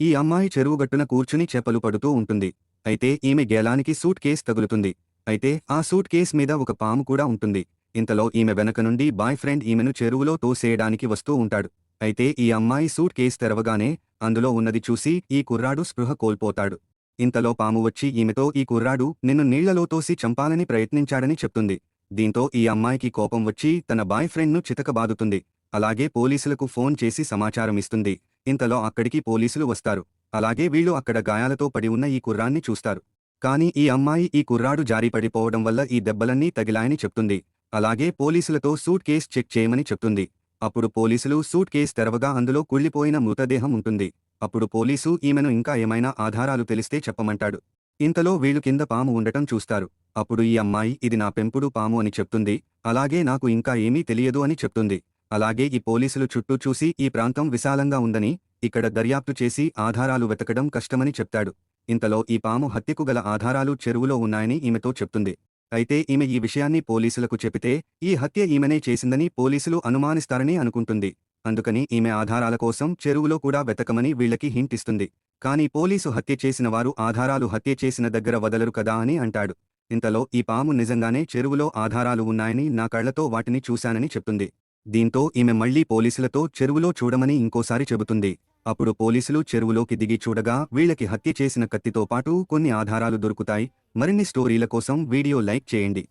ఈ అమ్మాయి చెరువుగట్టున కూర్చుని చేపలు పడుతూ ఉంటుంది. అయితే ఈమె గేలానికి సూట్ కేస్ తగులుతుంది. అయితే ఆ సూట్ కేస్ మీద ఒక పాము కూడా ఉంటుంది. ఇంతలో ఈమె వెనక నుండి బాయ్ ఫ్రెండ్ ఈమెను చెరువులో తోసేయడానికి వస్తూ ఉంటాడు. అయితే ఈ అమ్మాయి సూట్ కేస్ తెరవగానే అందులో ఉన్నది చూసి ఈ కుర్రాడు స్పృహ కోల్పోతాడు. ఇంతలో పాము వచ్చి ఈమెతో ఈ కుర్రాడు నిన్ను నీళ్ళలో తోసి చంపాలని ప్రయత్నించాడని చెప్తుంది. దీంతో ఈ అమ్మాయికి కోపం వచ్చి తన బాయ్ ఫ్రెండ్ను చితకబాదుతుంది. అలాగే పోలీసులకు ఫోన్ చేసి సమాచారం ఇస్తుంది ఇంతలో అక్కడికి పోలీసులు వస్తారు. అలాగే వీళ్ళు అక్కడ గాయాలతో పడి ఉన్న ఈ కుర్రాన్ని చూస్తారు. కానీ ఈ అమ్మాయి ఈ కుర్రాడు జారి పడిపోవడం వల్ల ఈ దెబ్బలన్నీ తగిలాయని చెప్తుంది. అలాగే పోలీసులతో సూట్ కేస్ చెక్ చేయమని చెప్తుంది. అప్పుడు పోలీసులు సూట్ కేస్ తెరవగా అందులో కుళ్ళిపోయిన మృతదేహం ఉంటుంది. అప్పుడు పోలీసు ఈమెను ఇంకా ఏమైనా ఆధారాలు తెలిస్తే చెప్పమంటాడు. ఇంతలో వీళ్ళు కింద పాము ఉండటం చూస్తారు. అప్పుడు ఈ అమ్మాయి ఇది నా పెంపుడు పాము అని చెప్తుంది. అలాగే నాకు ఇంకా ఏమీ తెలియదు అని చెప్తుంది. అలాగే ఈ పోలీసులు చుట్టూ చూసి ఈ ప్రాంతం విశాలంగా ఉందని ఇక్కడ దర్యాప్తు చేసి ఆధారాలు వెతకడం కష్టమని చెప్తాడు. ఇంతలో ఈ పాము హత్యకు గల ఆధారాలు చెరువులో ఉన్నాయని ఈమెతో చెప్తుంది. అయితే ఈమె ఈ విషయాన్ని పోలీసులకు చెబితే ఈ హత్య ఈమెనే చేసిందని పోలీసులు అనుమానిస్తారని అనుకుంటుంది. అందుకని ఈమె ఆధారాల కోసం చెరువులో కూడా వెతకమని వీళ్ళకి హింట్ ఇస్తుంది. కానీ పోలీసు హత్య చేసిన వారు ఆధారాలు హత్య చేసిన దగ్గర వదలరు కదా అని అంటాడు. ఇంతలో ఈ పాము నిజంగానే చెరువులో ఆధారాలు ఉన్నాయని నా కళ్ళతో వాటిని చూశానని చెప్తుంది. దీంతో ఈమె మళ్ళీ పోలీసులతో చెరువులో చూడమని ఇంకోసారి చెబుతుంది. అప్పుడు పోలీసులు చెరువులోకి దిగి చూడగా వీళ్ళకి హత్య చేసిన కత్తితో పాటు కొన్ని ఆధారాలు దొరుకుతాయి. మరిన్ని స్టోరీల కోసం వీడియో లైక్ చేయండి.